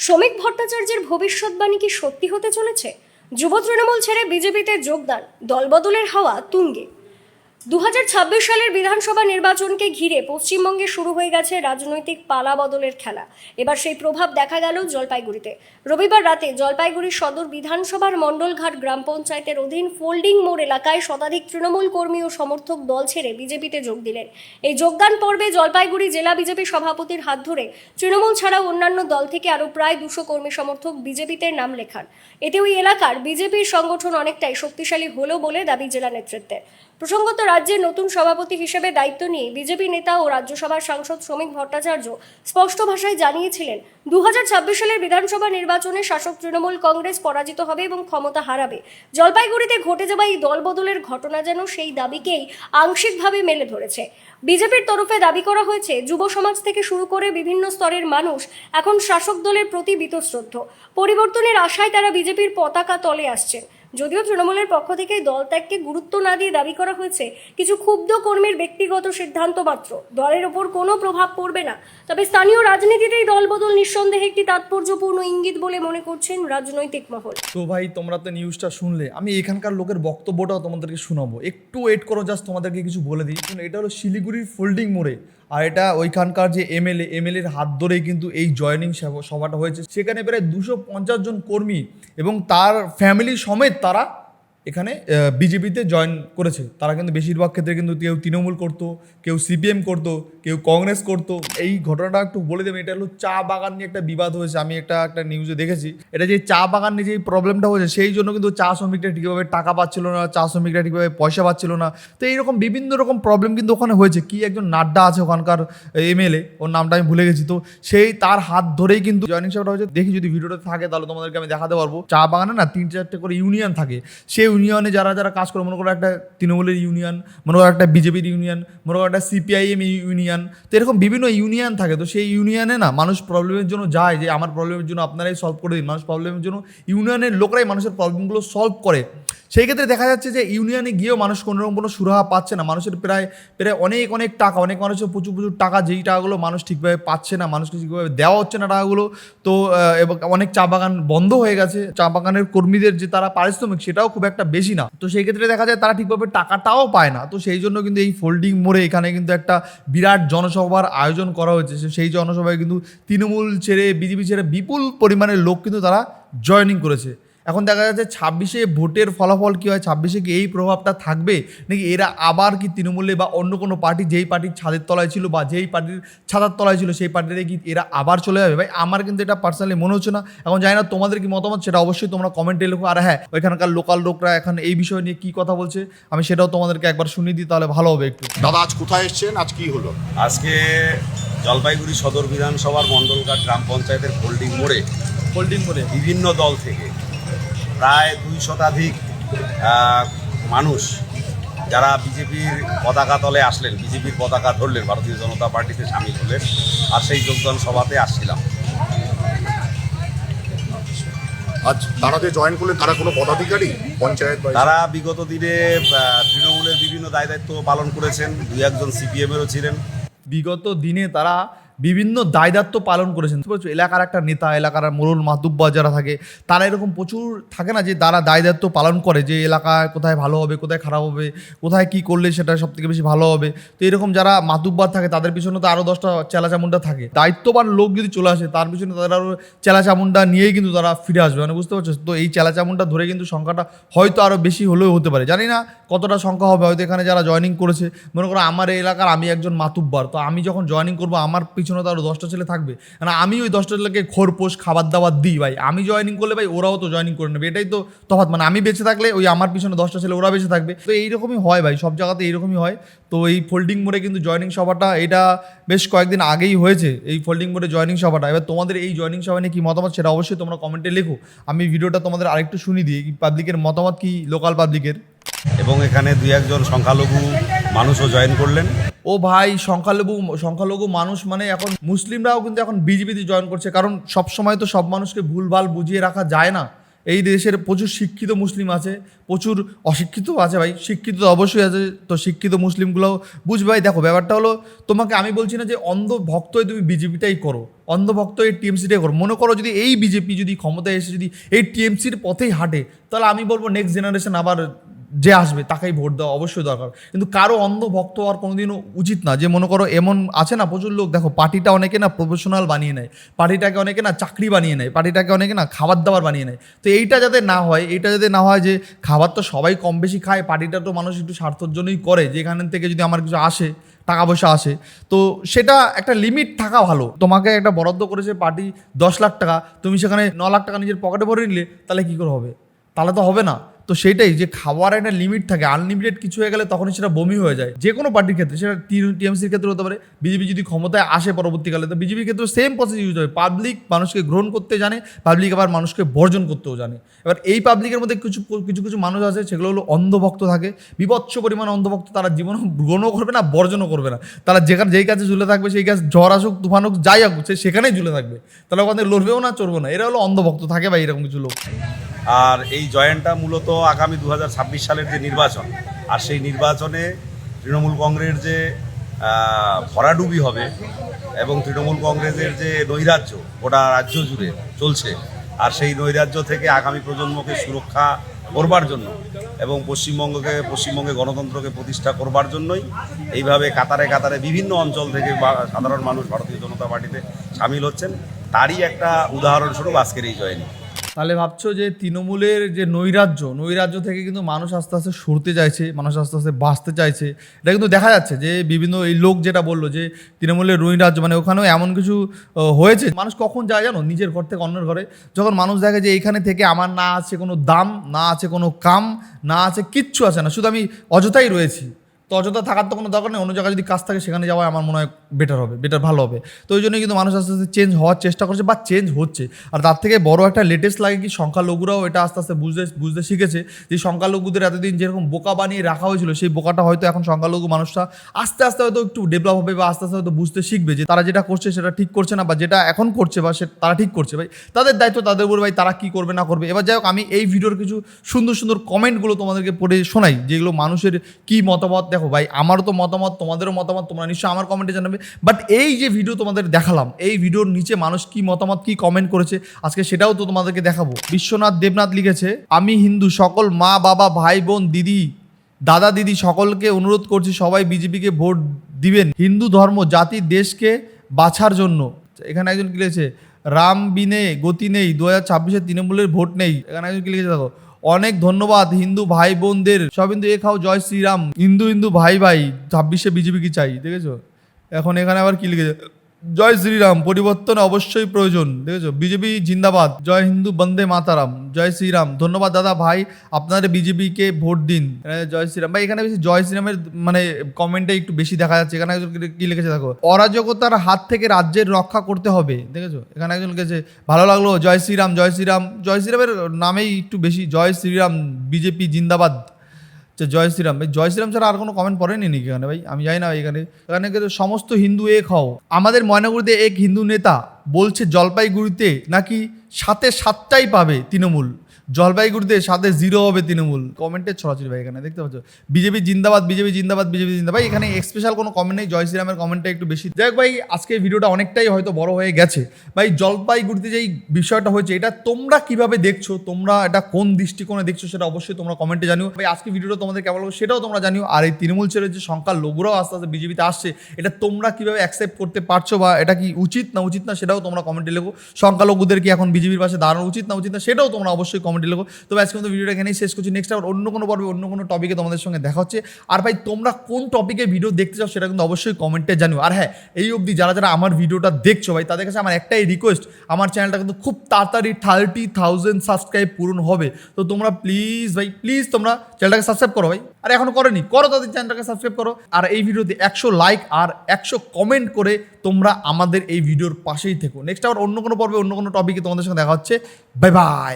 শ্রমিক ভট্টাচার্যের ভবিষ্যৎবাণী কি সত্যি হতে চলেছে? যুব তৃণমূল ছেড়ে বিজেপিতে যোগদান, দলবদলের হাওয়া তুঙ্গে। দু হাজার ছাব্বিশ সালের বিধানসভা নির্বাচনকে ঘিরে পশ্চিমবঙ্গে শুরু হয়ে গেছে রাজনৈতিক পালা বদলের খেলা। এবার সেই প্রভাব দেখা গেল জলপাইগুড়িতে। রবিবার রাতে জলপাইগুড়ি সদর বিধানসভার মণ্ডলঘাট গ্রাম পঞ্চায়েতের অধীন ফোল্ডিং মোড় এলাকায় শতাধিক তৃণমূল কর্মী ও সমর্থক দল ছেড়ে বিজেপিতে যোগ দিলেন। এই যোগদান পর্বে জলপাইগুড়ি জেলা বিজেপি সভাপতির হাত ধরে তৃণমূল ছাড়াও অন্যান্য দল থেকে আরও প্রায় দুশো কর্মী সমর্থক বিজেপিতে নাম লেখান। এতে ওই এলাকার বিজেপির সংগঠন অনেকটাই শক্তিশালী হলো বলে দাবি জেলা নেতৃত্বের। প্রসঙ্গত রাজ্যের নতুন সভাপতি হিসেবে দায়িত্ব নিয়ে বিজেপি নেতা ও রাজ্যসভার সাংসদ শ্রমিক ভট্টাচার্য স্পষ্ট ভাষায় জানিয়েছিলেন, দুহাজার ছাব্বিশ সালের বিধানসভা নির্বাচনে শাসক তৃণমূল কংগ্রেস পরাজিত হবে এবং ক্ষমতা হারাবে। জলপাইগুড়িতে ঘটে যাওয়া এই দলবদলের ঘটনা যেন সেই দাবিকেই আংশিকভাবে মেলে ধরেছে। বিজেপির তরফে দাবি করা হয়েছে, যুব সমাজ থেকে শুরু করে বিভিন্ন স্তরের মানুষ এখন শাসক দলের প্রতি বীতশ্রদ্ধ। পরিবর্তনের আশায় তারা বিজেপির পতাকা তলে আসছেন। যদিও তৃণমূলের পক্ষ থেকে দল ত্যাগকে গুরুত্ব না দিয়ে দাবি করা হয়েছে, কিছু ক্ষুব্ধ কর্মীর ব্যক্তিগত সিদ্ধান্ত মাত্র। দলের ওপর কোনো প্রভাব পড়বে না। তবে স্থানীয় রাজনীতিতে রাজনীতিতেই দলবদল নিঃসন্দেহে একটি তাৎপর্যপূর্ণ ইঙ্গিত বলে মনে করছেন রাজনৈতিক মহল। তো ভাই, তোমরা তো নিউজটা শুনলে। আমি এখানকার লোকের বক্তব্যটাও তোমাদেরকে শোনাবো। একটু ওয়েট করো জাস্ট তোমাদেরকে কিছু বলে দিই। এটা হলো শিলিগুড়ির ফোল্ডিং মোড়ে। আর এটা ওইখানকার যে এমএলএ, এমএলএর হাত ধরেই কিন্তু এই জয়নিং সভাটা হয়েছে। সেখানে প্রায় দুশো জন কর্মী এবং তার ফ্যামিলি সমেত তারা এখানে বিজেপিতে জয়েন করেছে। তারা কিন্তু বেশিরভাগ ক্ষেত্রে কিন্তু কেউ তৃণমূল করতো, কেউ সিপিএম করতো, কেউ কংগ্রেস করতো। এই ঘটনাটা একটু বলে দেবেন, এটা হলো চা বাগান নিয়ে একটা বিবাদ হয়েছে। আমি একটা একটা নিউজে দেখেছি। এটা যে চা বাগান নিয়ে যে প্রবলেমটা হয়েছে, সেই জন্য কিন্তু চা শ্রমিকরা ঠিকভাবে টাকা পাচ্ছিল না, চা শ্রমিকরা ঠিকভাবে পয়সা পাচ্ছিল না। তো এইরকম বিভিন্ন রকম প্রবলেম কিন্তু ওখানে হয়েছে। কি একজন নাড্ডা আছে ওখানকার এমএলএ ওর নামটা আমি ভুলে গেছি। তো সেই তার হাত ধরেই কিন্তু জয়নিং সভাটা হয়েছে। দেখি যদি ভিডিওটা থাকে, তাহলে তোমাদেরকে আমি দেখাতে পারব। চা বাগানে না তিন চারটে করে ইউনিয়ন থাকে। সেই ইউনিয়নে যারা যারা কাজ করে, মনে করো একটা তৃণমূলের ইউনিয়ন, মনে করো একটা বিজেপির ইউনিয়ন, মনে করো একটা সিপিআইএম ইউনিয়ন, তো এরকম বিভিন্ন ইউনিয়ন থাকে। তো সেই ইউনিয়নে না মানুষ প্রবলেমের জন্য যায় যে, আমার প্রবলেমের জন্য আপনারাই সলভ করে দিন। মানুষ প্রবলেমের জন্য ইউনিয়নের লোকরাই মানুষের প্রবলেমগুলো সলভ করে। সেই ক্ষেত্রে দেখা যাচ্ছে যে, ইউনিয়নে গিয়েও মানুষ কোনোরকম কোনো সুরাহা পাচ্ছে না। মানুষের প্রায় প্রায় অনেক অনেক টাকা, অনেক মানুষের প্রচুর প্রচুর টাকা, যেই টাকাগুলো মানুষ ঠিকভাবে পাচ্ছে না, মানুষকে ঠিকভাবে দেওয়া হচ্ছে না টাকাগুলো, তো এবং অনেক চা বাগান বন্ধ হয়ে গেছে। চা বাগানের কর্মীদের যে তারা পারিশ্রমিক, সেটাও খুব একটা বেশি না। তো সেই ক্ষেত্রে দেখা যায় তারা ঠিকভাবে টাকাটাও পায় না। তো সেই জন্য কিন্তু এই ফোল্ডিং মোড়ে এখানে কিন্তু একটা বিরাট জনসভার আয়োজন করা হয়েছে। সেই জনসভায় কিন্তু তৃণমূল ছেড়ে, বিজেপি ছেড়ে বিপুল পরিমাণের লোক কিন্তু তারা জয়নিং করেছে। এখন দেখা যাচ্ছে ছাব্বিশে ভোটের ফলাফল কী হয়? ছাব্বিশে কি এই প্রভাবটা থাকবে? নাকি এরা আবার কি তৃণমূলে বা অন্য কোনো পার্টি যেই পার্টির ছাদের তলায় ছিল বা যেই পার্টির ছাতার তলায় ছিল সেই পার্টিতে কি এরা আবার চলে যাবে? ভাই আমার কিন্তু এটা পার্সোনালি মনে হচ্ছে না। এখন জানি না তোমাদের কি মতামত সেটা অবশ্যই তোমরা কমেন্টে লেখো। আর হ্যাঁ ওইখানকার লোকাল লোকরা এখন এই বিষয় নিয়ে কী কথা বলছে আমি সেটাও তোমাদেরকে একবার শুনিয়ে দিই তাহলে ভালো হবে একটু। দাদা আজ কোথায় এসছেন? আজ কি হলো? আজকে জলপাইগুড়ি সদর বিধানসভার মণ্ডলঘাট গ্রাম পঞ্চায়েতের হোল্ডিং মোড়ে হোল্ডিং মোড়ে। বিভিন্ন দল থেকে প্রায় দুই শতাধিক মানুষ যারা বিজেপির পতাকা তলে আসলেন বিজেপির পতাকা ধরলেন ভারতীয় জনতা পার্টিতে সামিল হলেন আর সেই যোগদান সভাতে আসছিলাম। আজ তারা যে জয়েন করলেন তারা কোনো পদাধিকারী? পঞ্চায়েত তারা বিগত দিনে তৃণমূলের বিভিন্ন দায় দায়িত্ব পালন করেছেন দুই একজন সিপিএমেরও ছিলেন। বিগত দিনে তারা বিভিন্ন দায়দাত্ব পালন করেছেন। এলাকার একটা নেতা, এলাকার মোরল মাতুব্বা যারা থাকে, তারা এরকম প্রচুর থাকে না যে তারা দায়দাত্ব পালন করে যে এলাকায় কোথায় ভালো হবে, কোথায় খারাপ হবে, কোথায় কি করলে সেটা সব থেকে বেশি ভালো হবে। তো এরকম যারা মাতুব্বার থাকে, তাদের পিছনে তো আরও দশটা চেলা চামুন্ডা থাকে। দায়িত্ববান লোক যদি চলে আসে, তার পিছনে তাদের আরও চেলা চামুন্ডা নিয়েই কিন্তু তারা ফিরে আসবে। মানে বুঝতে পারছ? তো এই চেলা চামুন্ডা ধরে কিন্তু সংখ্যাটা হয়তো আরও বেশি হলেও হতে পারে। জানি না কতটা সংখ্যা হবে, হয়তো এখানে যারা জয়েনিং করেছে। মনে করো, আমার এলাকার আমি একজন মাতুব্বার তো আমি যখন জয়েনিং করব, আমার পিছনে তো আরও দশটা ছেলে থাকবে? মানে আমি ওই দশটা ছেলেকে খোরপোষ খাবার দাবার দিই ভাই। আমি জয়েনিং করলে ভাই ওরাও তো জয়েনিং করে নেবে। এটাই তো তফাৎ। মানে আমি বেঁচে থাকলে ওই আমার পিছনে দশটা ছেলে ওরা বেঁচে থাকবে। তো এইরকমই হয় ভাই, সব জায়গাতে এইরকমই হয়। তো এই ফোল্ডিং মোড়ে কিন্তু জয়েনিং সভাটা, এটা বেশ কয়েকদিন আগেই হয়েছে। এই ফোল্ডিং মোড়ে জয়েনিং সভাটা। এবার তোমাদের এই জয়েনিং সভা নিয়ে কী মতামত সেটা অবশ্যই তোমরা কমেন্টে লেখো। আমি ভিডিওটা তোমাদের আরেকটু শুনিয়ে দিই। পাবলিকের মতামত কি? লোকাল পাবলিকের এবং এখানে দুই একজন সংখ্যালঘু মানুষও জয়েন করলেন। ও ভাই, সংখ্যালঘু সংখ্যালঘু মানুষ মানে এখন মুসলিমরাও কিন্তু এখন বিজেপিতে জয়েন করছে। কারণ সব সময় তো সব মানুষকে ভুলভাল বুঝিয়ে রাখা যায় না। এই দেশের প্রচুর শিক্ষিত মুসলিম আছে, প্রচুর অশিক্ষিত আছে ভাই, শিক্ষিত তো অবশ্যই আছে, তো শিক্ষিত মুসলিমগুলোও বুঝবে ভাই। দেখো, ব্যাপারটা হলো তোমাকে আমি বলছি না যে অন্ধ ভক্ত হয়ে তুমি বিজেপিটাই করো অন্ধ ভক্ত এই টিএমসিটাই করো। মনে করো যদি এই বিজেপি যদি ক্ষমতায় এসে যদি এই টিএমসির পথেই হাঁটে, তাহলে আমি বলব নেক্সট জেনারেশন আবার যে আসবে তাকেই ভোট দেওয়া অবশ্যই দরকার। কিন্তু কারও অন্ধ ভক্ত হওয়ার কোনোদিনও উচিত না। যে মনে করো এমন আছে না, প্রচুর লোক, দেখো পার্টিটা অনেকে না প্রফেশনাল বানিয়ে নেয়। পার্টিটাকে অনেকে না চাকরি বানিয়ে নেয়। পার্টিটাকে অনেকে না খাবার দাবার বানিয়ে নেয়। তো এইটা যাতে না হয়, এইটা যাতে না হয় যে খাবার তো সবাই কম বেশি খায়, পার্টিটা তো মানুষ একটু স্বার্থর জন্যই করে, যে এখান থেকে যদি আমার কিছু আসে, টাকা পয়সা আসে। তো সেটা একটা লিমিট থাকা ভালো। তোমাকে একটা বরাদ্দ করেছে পার্টি দশ লাখ টাকা, তুমি সেখানে ন লাখ টাকা নিজের পকেটে ভরে নিলে, তাহলে কী করে হবে? তাহলে তো হবে না। তো সেটাই যে খাওয়ার একটা লিমিট থাকে আনলিমিটেড কিছু হয়ে গেলে তখনই সেটা বমি হয়ে যায়। যে কোনো পার্টির ক্ষেত্রে, সেটা টিএমসির ক্ষেত্রে হতে পারে বিজেপি যদি ক্ষমতায় আসে পরবর্তীকালে, তো বিজেপির ক্ষেত্রে সেম প্রসেস ইউজ হবে। পাবলিক মানুষকে গ্রহণ করতে জানে পাবলিক আবার মানুষকে বর্জন করতেও জানে। এবার এই পাবলিকের মধ্যে কিছু কিছু কিছু মানুষ আছে, সেগুলো হলো অন্ধভক্ত থাকে। বিভৎস পরিমাণ অন্ধভক্ত তারা জীবনে গ্রহণও করবে না, বর্জনও করবে না। তারা যেখানে, যেই কাজে ঝুলে থাকবে, সেই কাজ ঝড় আসুক, তুফান হোক, যাই হোক, সে সেখানেই ঝুলে থাকবে। তাহলে ওখানে লড়বেও না চড়বো না। এরা হলো অন্ধভক্ত, থাকে বা এরকম কিছু লোক। আর এই জয়েন্টটা মূলত আগামী দু হাজার ছাব্বিশ সালের যে নির্বাচন, আর সেই নির্বাচনে তৃণমূল কংগ্রেস যে ভরাডুবি হবে এবং তৃণমূল কংগ্রেসের যে নৈরাজ্য, গোটা রাজ্য জুড়ে চলছে। আর সেই নৈরাজ্য থেকে আগামী প্রজন্মকে সুরক্ষা করবার জন্য এবং পশ্চিমবঙ্গকে পশ্চিমবঙ্গে গণতন্ত্রকে প্রতিষ্ঠা করবার জন্যই এইভাবে কাতারে কাতারে বিভিন্ন অঞ্চল থেকে সাধারণ মানুষ, ভারতীয় জনতা পার্টিতে সামিল হচ্ছেন। তারই একটা উদাহরণস্বরূপ আজকের এই জয়নী তাহলে ভাবছ যে তৃণমূলের যে নৈরাজ্য নৈরাজ্য থেকে কিন্তু মানুষ আস্তে আস্তে সরতে চাইছে, মানুষ আস্তে আস্তে বাঁচতে চাইছে। এটা কিন্তু দেখা যাচ্ছে যে বিভিন্ন এই লোক যেটা বলল যে তৃণমূলের নৈরাজ্য মানে ওখানেও এমন কিছু হয়েছে। মানুষ কখন যায় জানো? নিজের ঘর থেকে অন্যের ঘরে। যখন মানুষ দেখে যে এইখানে থেকে আমার না আছে কোনো দাম, না আছে কোনো কাম, না আছে কিচ্ছু আছে না, শুধু আমি অযথাই রয়েছি। তো অযথা থাকার তো কোনো দরকার নেই, অন্য জায়গায় যদি কাজ থাকে সেখানে যাওয়া আমার মনে হয় বেটার হবে বেটার ভালো হবে। তো ওই জন্যই কিন্তু মানুষ আস্তে আস্তে চেঞ্জ হওয়ার চেষ্টা করছে বা চেঞ্জ হচ্ছে। আর তার থেকে বড় একটা লেটেস্ট লাগে কি সংখ্যালঘুরাও এটা আস্তে আস্তে বুঝতে বুঝতে শিখেছে যে সংখ্যালঘুদের এতদিন যেরকম বোকা বানিয়ে রাখা হয়েছিল, সেই বোকাটা হয়তো এখন সংখ্যালঘু মানুষরা আস্তে আস্তে হয়তো একটু ডেভেলপ হবে বা আস্তে আস্তে হয়তো বুঝতে শিখবে যে তারা যেটা করছে সেটা ঠিক করছে না বা যেটা এখন করছে বা সে, তারা ঠিক করছে। ভাই, তাদের দায়িত্ব তাদের উপর ভাই, তারা কী করবে না করবে। এবার যাই হোক, আমি এই ভিডিওর কিছু সুন্দর সুন্দর কমেন্টগুলো তোমাদেরকে পড়ে শোনাই, যেগুলো মানুষের কী মতামত দেখো ভাই, আমারও তো মতামত, তোমাদেরও মতামত, তোমরা নিশ্চয়ই আমার কমেন্টে জানাবে। বাট এই যে ভিডিও তোমাদের দেখালাম, এই ভিডিওর নিচে মানুষ কি মতামত, কি কমেন্ট করেছে, আজকে সেটাও তো তোমাদেরকে দেখাবো। বিশ্বনাথ দেবনাথ লিখেছে, আমি হিন্দু, সকল মা, বাবা, ভাই, বোন, দিদি, দাদা, দিদি সকলকে অনুরোধ করছি সবাই বিজেপিকে ভোট দিবেন। হিন্দু ধর্ম, জাতি, দেশকে বাছার জন্য। এখানে একজন কি লিখেছে, রাম বিনে, গতি নেই, দু হাজার ছাব্বিশে তৃণমূলের ভোট নেই। এখানে একজন কি লিখেছে, দেখো অনেক ধন্যবাদ, হিন্দু ভাই বোনদের সব হিন্দু, এ খাও, জয় শ্রীরাম। হিন্দু হিন্দু, ভাই ভাই, ছাব্বিশে বিজেপি কি চাই, দেখেছ? এখন এখানে আবার কি লিখেছে? জয় শ্রীরাম, পরিবর্তন অবশ্যই প্রয়োজন। দেখেছ? বিজেপি জিন্দাবাদ। জয় হিন্দু, বন্দে মাতারাম। জয় শ্রীরাম। ধন্যবাদ দাদা ভাই আপনারা বিজেপিকে ভোট দিন। জয় শ্রীরাম। ভাই, এখানে বেশি জয় শ্রীরামের মানে কমেন্টে একটু বেশি দেখা যাচ্ছে। এখানে একজন কি লিখেছে দেখো, অরাজকতার হাত থেকে রাজ্যের রক্ষা করতে হবে। দেখেছ? এখানে একজন লিখেছে, ভালো লাগল, জয় শ্রীরাম জয় শ্রীরাম। জয় শ্রীরামের নামেই একটু বেশি, জয় শ্রীরাম, বিজেপি জিন্দাবাদ। আচ্ছা জয় শ্রীরাম। ভাই জয় শ্রীরাম ছাড়া আর কোনো কমেন্ট পড়েনি নাকি এখানে ভাই? আমি যাই না এখানে। এখানে সমস্ত হিন্দু এক হও। আমাদের ময়নাগুড়িতে এক হিন্দু নেতা বলছে জলপাইগুড়িতে নাকি সাথে সাতটাই পাবে তৃণমূল? জলপাইগুড়িতে সাথে জিরো হবে তৃণমূল। কমেন্টের ছড়াছড়ি ভাই এখানে, দেখতে পাচ্ছ? বিজেপি জিন্দাবাদ বিজেপি জিন্দাবাদ বিজেপি জিন্দাবাদ। এখানে স্পেশাল কোনো কমেন্ট নেই, জয় শ্রীরামের কমেন্টটা একটু বেশি। যাই ভাই, আজকে ভিডিওটা অনেকটাই হয়তো বড় হয়ে গেছে। ভাই, জলপাইগুড়িতে যেই বিষয়টা হয়েছে, এটা তোমরা কীভাবে দেখছ? তোমরা এটা কোন দৃষ্টিকোণে দেখছ সেটা অবশ্যই তোমরা কমেন্টে জানিও। ভাই, আজকে ভিডিওটা তোমাদের কেমন লাগবে সেটাও তোমরা জানিও। আর এই তৃণমূল ছেড়ে যে সংখ্যা লোকরাও আস্তে আস্তে বিজেপিতে আসছে, এটা তোমরা কীভাবে অ্যাকসেপ্ট করতে পারছ বা এটা কি উচিত না উচিত না সেটাও তোমরা কমেন্টে লেখো। সংখ্যালঘুদের কি এখন বিজেপির পাশে দাঁড়ানো উচিত না উচিত না, সেটাও তোমরা অবশ্যই কমেন্টে লেখো। তবে আজকে কিন্তু ভিডিওটা এখানেই শেষ করছি। নেক্সট আবার অন্য কোনো পর্বে, অন্য কোনো টপিকে তোমাদের সঙ্গে দেখা হচ্ছে। আর ভাই, তোমরা কোন টপিকে ভিডিও দেখতে চাও সেটা কিন্তু অবশ্যই কমেন্টে জানিও। আর হ্যাঁ এই অবধি যারা যারা আমার ভিডিওটা দেখছ ভাই, তাদের কাছে আমার একটাই রিকোয়েস্ট আমার চ্যানেলটা কিন্তু খুব তাড়াতাড়ি থার্টি থাউজেন্ড সাবস্ক্রাইব পূরণ হবে। তো তোমরা প্লিজ ভাই প্লিজ তোমরা চ্যানেলটাকে সাবস্ক্রাইব করো ভাই। আর এখনও করেনি, করো তাদের চ্যানেলটাকে সাবস্ক্রাইব করো। আর এই ভিডিওতে একশো লাইক আর একশো কমেন্ট করে তোমরা আমাদের এই ভিডিওর পাশেই থেকো। নেক্সট আবার অন্য কোনো পর্বে, অন্য কোনো টপিকে তোমাদের সঙ্গে দেখা হচ্ছে। Bye bye